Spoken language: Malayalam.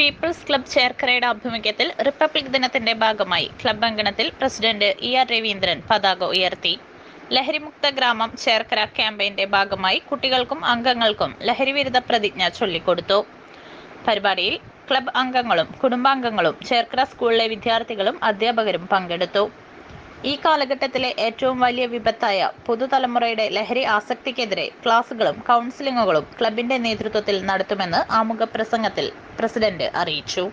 പീപ്പിൾസ് ക്ലബ് ചേർക്കരയുടെ ആഭിമുഖ്യത്തിൽ റിപ്പബ്ലിക് ദിനത്തിന്റെ ഭാഗമായി ക്ലബ് അങ്കണത്തിൽ പ്രസിഡന്റ് ഇ ആർ രവീന്ദ്രൻ പതാക ഉയർത്തി. ലഹരിമുക്ത ഗ്രാമം ചേർക്കര ക്യാമ്പയിന്റെ ഭാഗമായി കുട്ടികൾക്കും അംഗങ്ങൾക്കും ലഹരിവിരുദ്ധ പ്രതിജ്ഞ ചൊല്ലിക്കൊടുത്തു. പരിപാടിയിൽ ക്ലബ് അംഗങ്ങളും കുടുംബാംഗങ്ങളും ചേർക്കര സ്കൂളിലെ വിദ്യാർത്ഥികളും അധ്യാപകരും പങ്കെടുത്തു. ഈ കാലഘട്ടത്തിലെ ഏറ്റവും വലിയ വിപത്തായ പുതുതലമുറയുടെ ലഹരി ആസക്തിക്കെതിരെ ക്ലാസുകളും കൗൺസിലിങ്ങുകളും ക്ലബിന്റെ നേതൃത്വത്തിൽ നടത്തുമെന്ന് ആമുഖ പ്രസംഗത്തിൽ പ്രസിഡന്റ് അറിയിച്ചു.